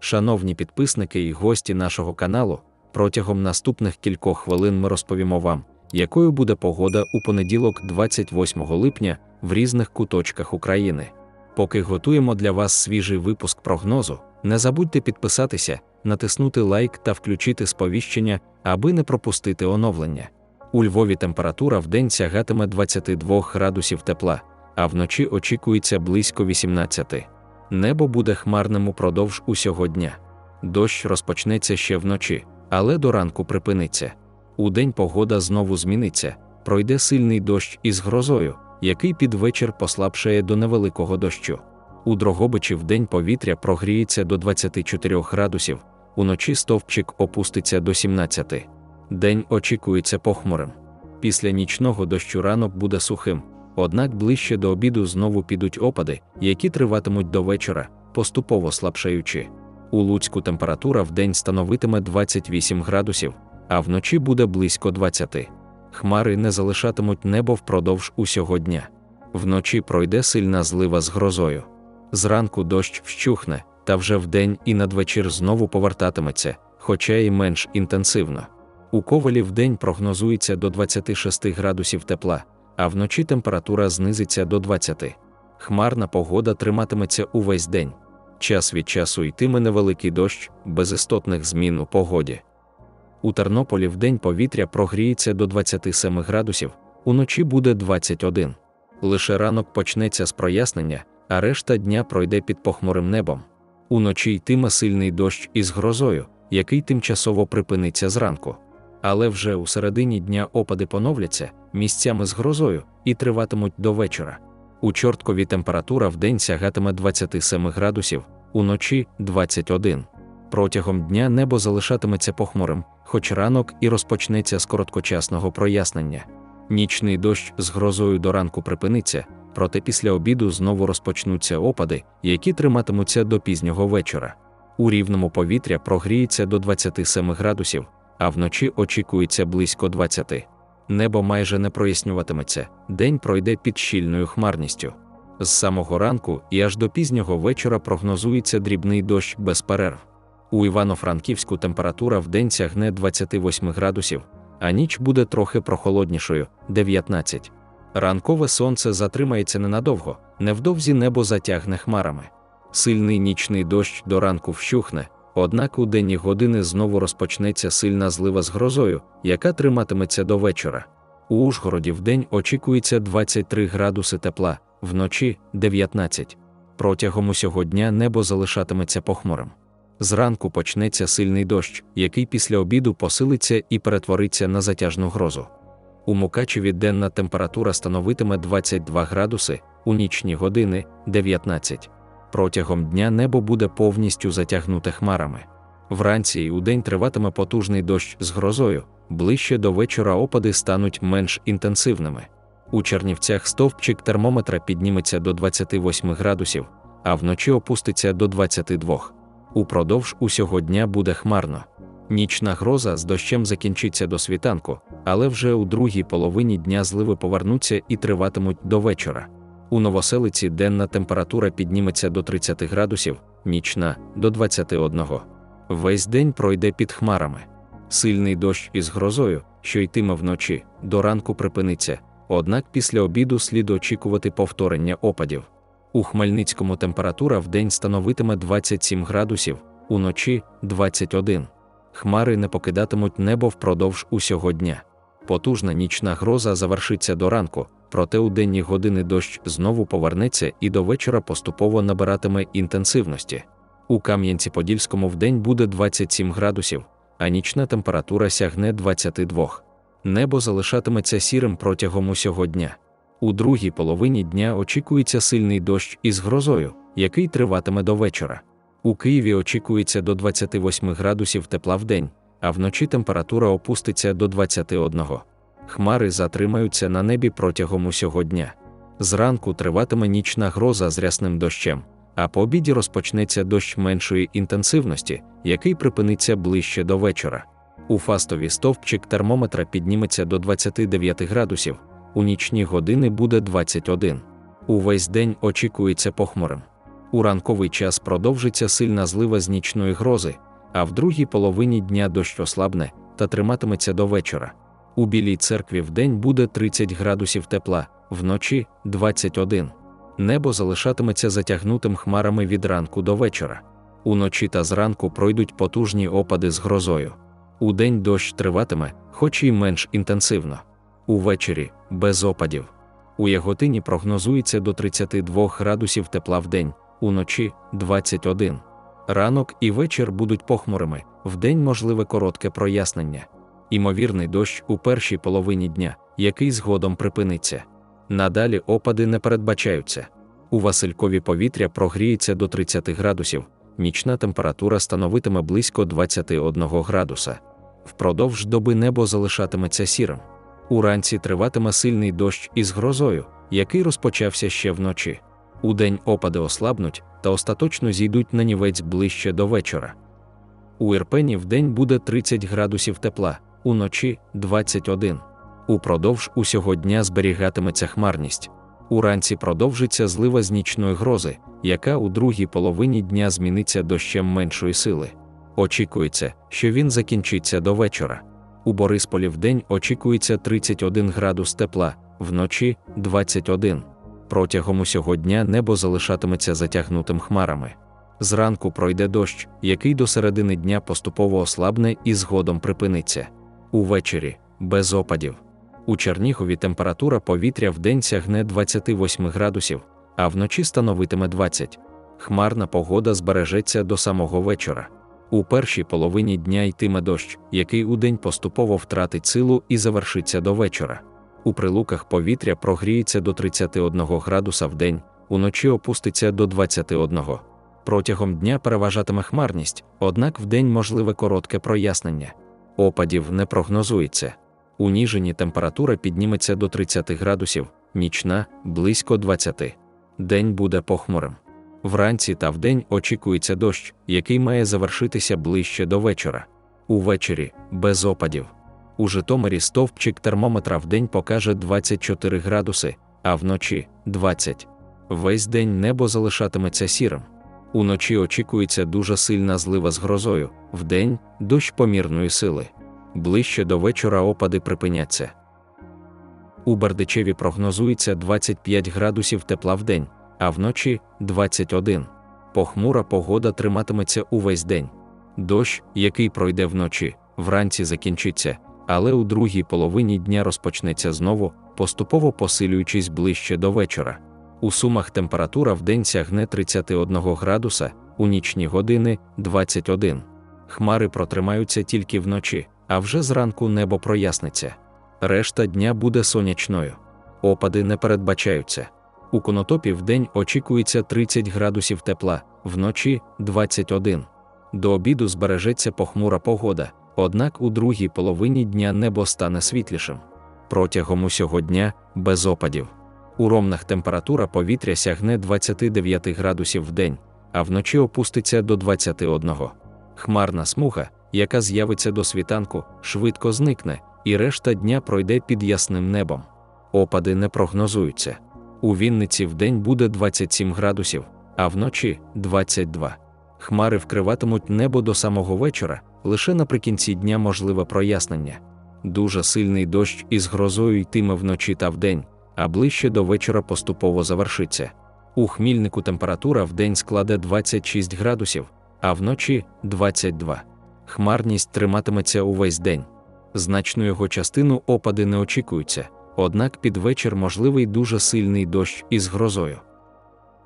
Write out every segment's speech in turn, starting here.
Шановні підписники і гості нашого каналу, протягом наступних кількох хвилин ми розповімо вам, якою буде погода у понеділок, 28 липня, в різних куточках України. Поки готуємо для вас свіжий випуск прогнозу, не забудьте підписатися, натиснути лайк та включити сповіщення, аби не пропустити оновлення. У Львові температура в день сягатиме 22 градусів тепла, а вночі очікується близько 18. Небо буде хмарним упродовж усього дня. Дощ розпочнеться ще вночі, але до ранку припиниться. Удень погода знову зміниться, пройде сильний дощ із грозою, який під вечір послабшає до невеликого дощу. У Дрогобичі вдень повітря прогріється до 24 градусів, уночі стовпчик опуститься до 17. День очікується похмурим. Після нічного дощу ранок буде сухим, однак ближче до обіду знову підуть опади, які триватимуть до вечора, поступово слабшаючи. У Луцьку температура в день становитиме 28 градусів, а вночі буде близько 20. Хмари не залишатимуть небо впродовж усього дня. Вночі пройде сильна злива з грозою. Зранку дощ вщухне, та вже вдень і надвечір знову повертатиметься, хоча й менш інтенсивно. У ковалі вдень прогнозується до 26 градусів тепла, а вночі температура знизиться до 20. Хмарна погода триматиметься увесь день. Час від часу йтиме невеликий дощ, без істотних змін у погоді. У Тернополі вдень повітря прогріється до 27 градусів, уночі буде 21. Лише ранок почнеться з прояснення, а решта дня пройде під похмурим небом. Уночі йтиме сильний дощ із грозою, який тимчасово припиниться зранку. Але вже у середині дня опади поновляться місцями з грозою і триватимуть до вечора. У Чорткові температура в день сягатиме 27 градусів, уночі 21. Протягом дня небо залишатиметься похмурим, хоч ранок і розпочнеться з короткочасного прояснення. Нічний дощ з грозою до ранку припиниться, проте після обіду знову розпочнуться опади, які триматимуться до пізнього вечора. У рівному повітря прогріється до 27 градусів, а вночі очікується близько 20. Небо майже не прояснюватиметься, день пройде під щільною хмарністю. З самого ранку і аж до пізнього вечора прогнозується дрібний дощ без перерв. У Івано-Франківську температура в день сягне 28 градусів, а ніч буде трохи прохолоднішою 19. Ранкове сонце затримається ненадовго, невдовзі небо затягне хмарами. Сильний нічний дощ до ранку вщухне, однак у денні години знову розпочнеться сильна злива з грозою, яка триматиметься до вечора. У Ужгороді вдень очікується 23 градуси тепла, вночі 19. Протягом усього дня небо залишатиметься похмурим. Зранку почнеться сильний дощ, який після обіду посилиться і перетвориться на затяжну грозу. У Мукачеві денна температура становитиме 22 градуси, у нічні години 19. Протягом дня небо буде повністю затягнуте хмарами. Вранці й удень триватиме потужний дощ з грозою, ближче до вечора опади стануть менш інтенсивними. У Чернівцях стовпчик термометра підніметься до 28 градусів, а вночі опуститься до 22. Упродовж усього дня буде хмарно. Нічна гроза з дощем закінчиться до світанку, але вже у другій половині дня зливи повернуться і триватимуть до вечора. У новоселиці денна температура підніметься до 30 градусів, нічна до 21. Весь день пройде під хмарами. Сильний дощ із грозою, що йтиме вночі, до ранку припиниться, однак після обіду слід очікувати повторення опадів. У Хмельницькому температура в день становитиме 27 градусів, уночі 21. Хмари не покидатимуть небо впродовж усього дня. Потужна нічна гроза завершиться до ранку, проте у денні години дощ знову повернеться і до вечора поступово набиратиме інтенсивності. У Кам'янці-Подільському вдень буде 27 градусів, а нічна температура сягне 22. Небо залишатиметься сірим протягом усього дня. У другій половині дня очікується сильний дощ із грозою, який триватиме до вечора. У Києві очікується до 28 градусів тепла в день, а вночі температура опуститься до 21. Хмари затримаються на небі протягом усього дня. Зранку триватиме нічна гроза з рясним дощем, а по обіді розпочнеться дощ меншої інтенсивності, який припиниться ближче до вечора. У фастові стовпчик термометра підніметься до 29 градусів, у нічні години буде 21. Увесь день очікується похмурим. У ранковий час продовжиться сильна злива з нічної грози, а в другій половині дня дощ ослабне та триматиметься до вечора. У білій церкві вдень буде 30 градусів тепла, вночі 21. Небо залишатиметься затягнутим хмарами від ранку до вечора. Уночі та зранку пройдуть потужні опади з грозою. Удень дощ триватиме, хоч і менш інтенсивно. Увечері без опадів. У Яготині прогнозується до 32 градусів тепла в день, уночі 21. Ранок і вечір будуть похмурими, вдень можливе коротке прояснення. Імовірний дощ у першій половині дня, який згодом припиниться. Надалі опади не передбачаються. У Василькові повітря прогріється до 30 градусів, нічна температура становитиме близько 21 градуса. Впродовж доби небо залишатиметься сірим. Уранці триватиме сильний дощ із грозою, який розпочався ще вночі. Удень опади ослабнуть та остаточно зійдуть на нівець ближче до вечора. У Ірпені вдень буде 30 градусів тепла, уночі 21. Упродовж усього дня зберігатиметься хмарність. Уранці продовжиться злива з нічної грози, яка у другій половині дня зміниться дощем меншої сили. Очікується, що він закінчиться до вечора. У Борисполі вдень очікується 31 градус тепла, вночі 21. Протягом усього дня небо залишатиметься затягнутим хмарами. Зранку пройде дощ, який до середини дня поступово ослабне і згодом припиниться. Увечері без опадів. У Чернігові температура повітря вдень сягне 28 градусів, а вночі становитиме 20. Хмарна погода збережеться до самого вечора. У першій половині дня йтиме дощ, який удень поступово втратить силу і завершиться до вечора. У прилуках повітря прогріється до 31 градуса в день, уночі опуститься до 21. Протягом дня переважатиме хмарність, однак вдень можливе коротке прояснення. Опадів не прогнозується. У Ніжині температура підніметься до 30 градусів, нічна близько 20. День буде похмурим. Вранці та вдень очікується дощ, який має завершитися ближче до вечора. Увечері без опадів. У Житомирі стовпчик термометра вдень покаже 24 градуси, а вночі 20. Весь день небо залишатиметься сірим. Уночі очікується дуже сильна злива з грозою, вдень дощ помірної сили. Ближче до вечора опади припиняться. У Бердичеві прогнозується 25 градусів тепла в день, а вночі 21. Похмура погода триматиметься увесь день. Дощ, який пройде вночі, вранці закінчиться, але у другій половині дня розпочнеться знову, поступово посилюючись ближче до вечора. У сумах температура в день сягне 31 градуса, у нічні години 21. Хмари протримаються тільки вночі, а вже зранку небо проясниться. Решта дня буде сонячною. Опади не передбачаються. У конотопі в день очікується 30 градусів тепла, вночі 21. До обіду збережеться похмура погода, однак у другій половині дня небо стане світлішим. Протягом усього дня без опадів. У ромнах температура повітря сягне 29 градусів в день, а вночі опуститься до 21. Хмарна смуга, яка з'явиться до світанку, швидко зникне, і решта дня пройде під ясним небом. Опади не прогнозуються. У Вінниці вдень буде 27 градусів, а вночі 22. Хмари вкриватимуть небо до самого вечора, лише наприкінці дня можливе прояснення. Дуже сильний дощ із грозою йтиме вночі та вдень, а ближче до вечора поступово завершиться. У хмільнику температура вдень складе 26 градусів, а вночі 22. Хмарність триматиметься увесь день. Значну його частину опади не очікуються однак під вечір можливий дуже сильний дощ із грозою.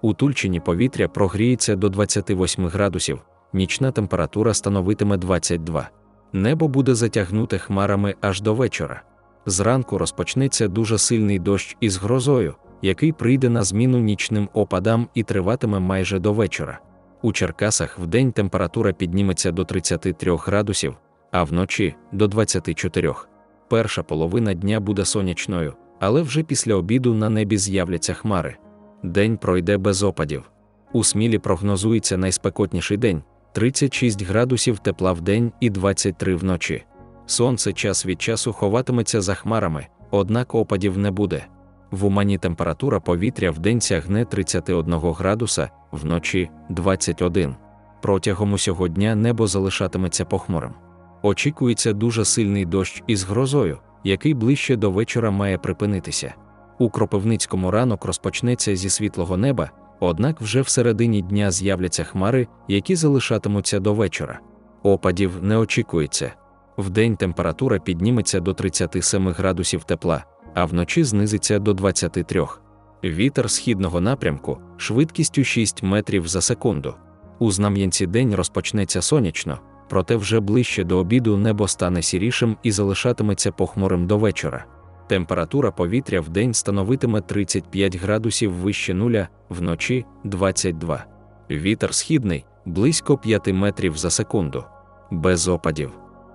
У Тульчині повітря прогріється до 28 градусів, нічна температура становитиме 22. Небо буде затягнуте хмарами аж до вечора. Зранку розпочнеться дуже сильний дощ із грозою, який прийде на зміну нічним опадам і триватиме майже до вечора. У Черкасах вдень температура підніметься до 33 градусів, а вночі до 24 перша половина дня буде сонячною, але вже після обіду на небі з'являться хмари. День пройде без опадів. У смілі прогнозується найспекотніший день 36 градусів тепла в день і 23 вночі. Сонце час від часу ховатиметься за хмарами, однак опадів не буде. В Умані температура повітря вдень сягне 31 градуса, вночі 21. Протягом усього дня небо залишатиметься похмурим. Очікується дуже сильний дощ із грозою, який ближче до вечора має припинитися. У Кропивницькому ранок розпочнеться зі світлого неба, однак вже в середині дня з'являться хмари, які залишатимуться до вечора. Опадів не очікується. Вдень температура підніметься до 37 градусів тепла, а вночі знизиться до 23. Вітер східного напрямку швидкістю 6 метрів за секунду. У Знам'янці день розпочнеться сонячно, проте вже ближче до обіду небо стане сірішим і залишатиметься похмурим до вечора. Температура повітря в день становитиме 35 градусів вище нуля, вночі 22. Вітер східний близько 5 метрів за секунду. Без опадів.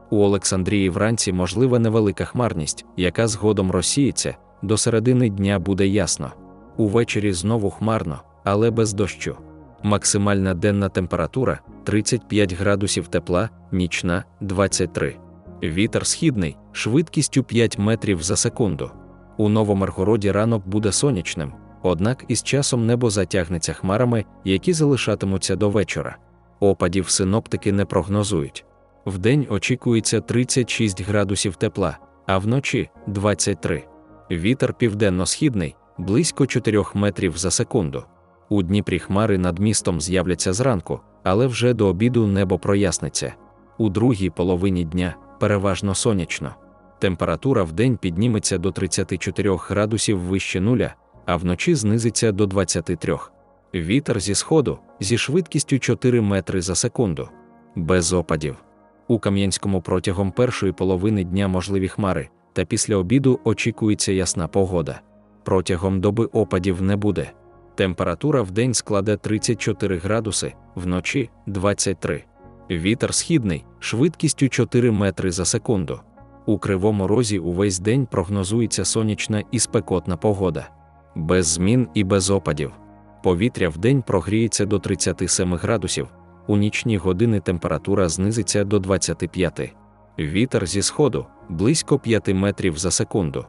У Олександрії вранці можлива невелика хмарність, яка згодом розсіється, до середини дня буде ясно. Увечері знову хмарно, але без дощу. Максимальна денна температура 35 градусів тепла, нічна 23. Вітер східний швидкістю 5 метрів за секунду. У Новомаргороді ранок буде сонячним, однак із часом небо затягнеться хмарами, які залишатимуться до вечора. Опадів синоптики не прогнозують. Вдень очікується 36 градусів тепла, а вночі 23. Вітер південно-східний близько 4 метрів за секунду. У Дніпрі хмари над містом з'являться зранку, але вже до обіду небо проясниться. У другій половині дня переважно сонячно. Температура в день підніметься до 34 градусів вище нуля, а вночі знизиться до 23. Вітер зі сходу зі швидкістю 4 метри за секунду. Без опадів. У Кам'янському протягом першої половини дня можливі хмари, та після обіду очікується ясна погода. Протягом доби опадів не буде. Температура в день складе 34 градуси, вночі 23. Вітер східний, швидкістю 4 метри за секунду. У кривому розі увесь день прогнозується сонячна і спекотна погода. Без змін і без опадів. Повітря в день прогріється до 37 градусів, у нічні години температура знизиться до 25. Вітер зі сходу близько 5 метрів за секунду.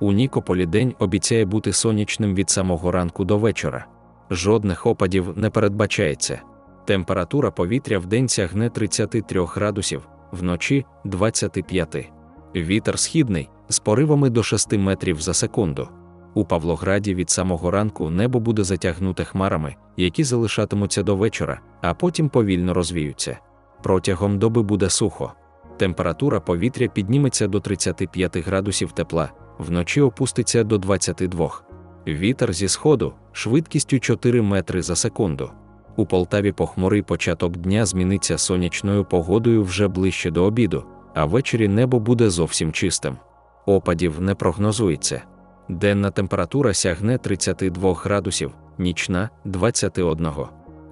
У Нікополі день обіцяє бути сонячним від самого ранку до вечора. Жодних опадів не передбачається. Температура повітря в день сягне 33 градусів, вночі 25. Вітер східний з поривами до 6 метрів за секунду. У Павлограді від самого ранку небо буде затягнуте хмарами, які залишатимуться до вечора, а потім повільно розвіються. Протягом доби буде сухо. Температура повітря підніметься до 35 градусів тепла, вночі опуститься до 22. Вітер зі сходу швидкістю 4 метри за секунду. У Полтаві похмурий початок дня зміниться сонячною погодою вже ближче до обіду, а ввечері небо буде зовсім чистим. Опадів не прогнозується. Денна температура сягне 32 градусів, нічна 21.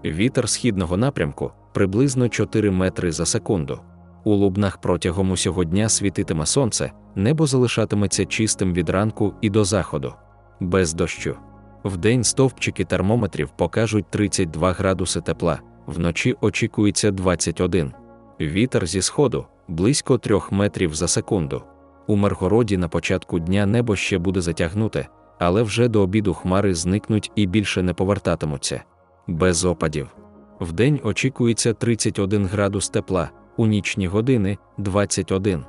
Вітер східного напрямку приблизно 4 метри за секунду. У лубнах протягом усього дня світитиме сонце, небо залишатиметься чистим від ранку і до заходу. Без дощу. Вдень стовпчики термометрів покажуть 32 градуси тепла, вночі очікується 21. Вітер зі сходу близько 3 метрів за секунду. У Миргороді на початку дня небо ще буде затягнуте, але вже до обіду хмари зникнуть і більше не повертатимуться. Без опадів. Вдень очікується 31 градус тепла, у нічні години 21.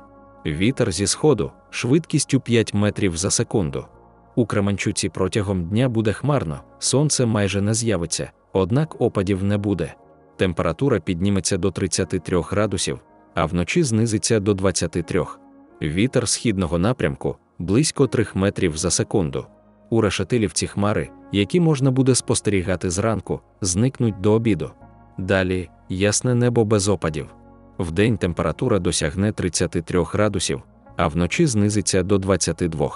Вітер зі сходу швидкістю 5 метрів за секунду. У Кременчуці протягом дня буде хмарно, сонце майже не з'явиться, однак опадів не буде. Температура підніметься до 33 градусів, а вночі знизиться до 23. Вітер східного напрямку близько 3 метрів за секунду. У решетилівці хмари, які можна буде спостерігати зранку, зникнуть до обіду. Далі ясне небо без опадів. Вдень температура досягне 33 градусів, а вночі знизиться до 22.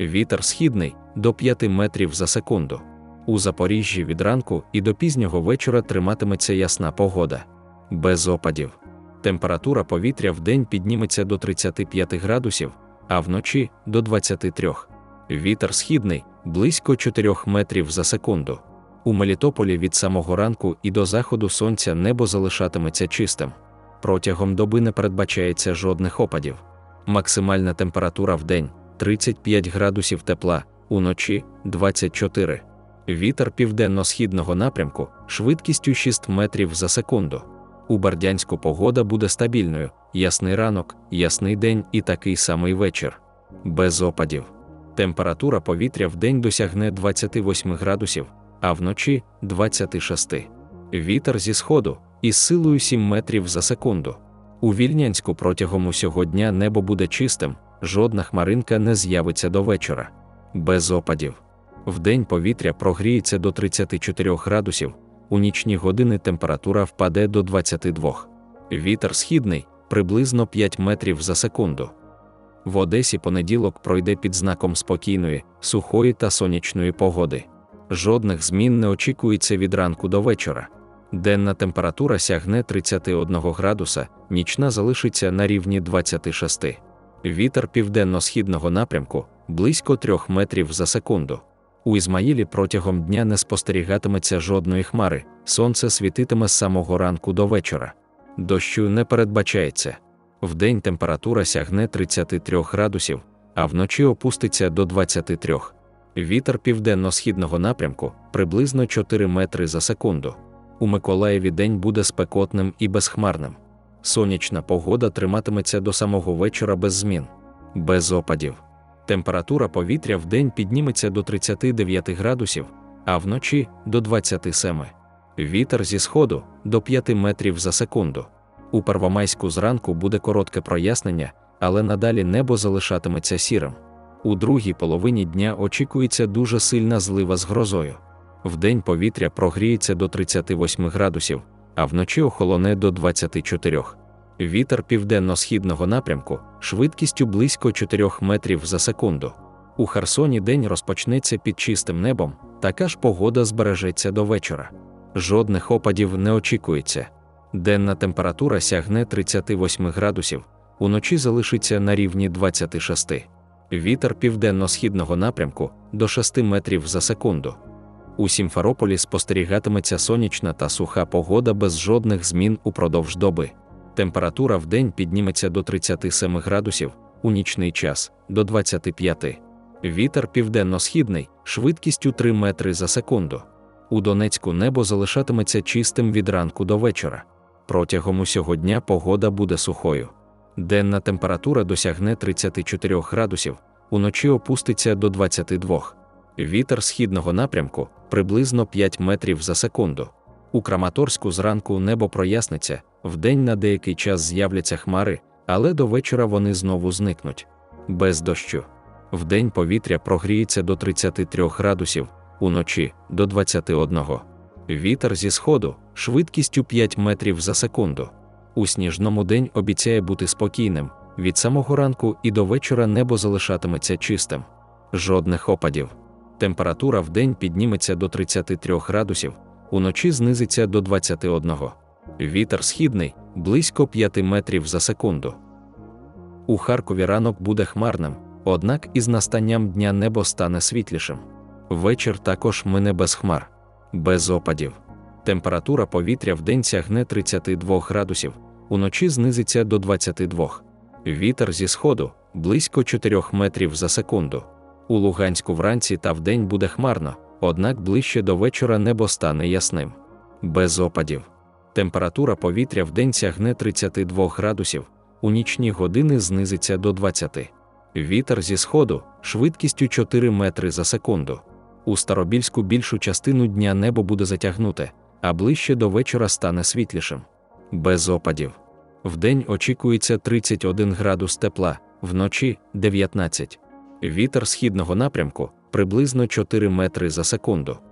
Вітер східний до 5 метрів за секунду. У Запоріжжі від ранку і до пізнього вечора триматиметься ясна погода. Без опадів. Температура повітря в день підніметься до 35 градусів, а вночі до 23. Вітер східний близько 4 метрів за секунду. У Мелітополі від самого ранку і до заходу сонця небо залишатиметься чистим. Протягом доби не передбачається жодних опадів. Максимальна температура в день 35 градусів тепла, уночі 24. Вітер південно-східного напрямку швидкістю 6 метрів за секунду. У Бардянську погода буде стабільною, ясний ранок, ясний день і такий самий вечір. Без опадів. Температура повітря в досягне 28 градусів, а вночі 26. Вітер зі сходу із силою 7 метрів за секунду. У Вільнянську протягом усього дня небо буде чистим, жодна хмаринка не з'явиться до вечора. Без опадів. Вдень повітря прогріється до 34 градусів, у нічні години температура впаде до 22. Вітер східний приблизно 5 метрів за секунду. В Одесі понеділок пройде під знаком спокійної, сухої та сонячної погоди. Жодних змін не очікується від ранку до вечора. Денна температура сягне 31 градуса, нічна залишиться на рівні 26. Вітер південно-східного напрямку близько 3 метрів за секунду. У Ізмаїлі протягом дня не спостерігатиметься жодної хмари, сонце світитиме з самого ранку до вечора. Дощу не передбачається. Вдень температура сягне 33 градусів, а вночі опуститься до 23. Вітер південно-східного напрямку приблизно 4 метри за секунду. У Миколаєві день буде спекотним і безхмарним. Сонячна погода триматиметься до самого вечора без змін, без опадів. Температура повітря в день підніметься до 39 градусів, а вночі до 27. Вітер зі сходу до 5 метрів за секунду. У Первомайську зранку буде коротке прояснення, але надалі небо залишатиметься сірим. У другій половині дня очікується дуже сильна злива з грозою. Вдень повітря прогріється до 38 градусів, а вночі охолоне до 24. Вітер південно-східного напрямку швидкістю близько 4 метрів за секунду. У Херсоні день розпочнеться під чистим небом, така ж погода збережеться до вечора. Жодних опадів не очікується. Денна температура сягне 38 градусів, уночі залишиться на рівні 26. Вітер південно-східного напрямку до 6 метрів за секунду. У Сімферополі спостерігатиметься сонячна та суха погода без жодних змін упродовж доби. Температура в день підніметься до 37 градусів, у нічний час до 25. Вітер південно-східний, швидкістю 3 метри за секунду. У Донецьку небо залишатиметься чистим від ранку до вечора. Протягом усього дня погода буде сухою. Денна температура досягне 34 градусів, уночі опуститься до 22. Вітер східного напрямку приблизно 5 метрів за секунду. У Краматорську зранку небо проясниться, вдень на деякий час з'являться хмари, але до вечора вони знову зникнуть. Без дощу. Вдень повітря прогріється до 33 градусів, уночі до 21. Вітер зі сходу швидкістю 5 метрів за секунду. У сніжному день обіцяє бути спокійним. Від самого ранку і до вечора небо залишатиметься чистим. Жодних опадів. Температура в день підніметься до 33 градусів, уночі знизиться до 21. Вітер східний близько 5 метрів за секунду. У Харкові ранок буде хмарним, однак із настанням дня небо стане світлішим. Вечір також мине без хмар, без опадів. Температура повітря в день сягне 32 градусів, уночі знизиться до 22. Вітер зі сходу близько 4 метрів за секунду. У Луганську вранці та вдень буде хмарно, однак ближче до вечора небо стане ясним. Без опадів. Температура повітря в день сягне 32 градусів, у нічні години знизиться до 20. Вітер зі сходу швидкістю 4 метри за секунду. У Старобільську більшу частину дня небо буде затягнуте, а ближче до вечора стане світлішим. Без опадів. Вдень очікується 31 градус тепла, вночі 19. Вітер східного напрямку приблизно 4 метри за секунду.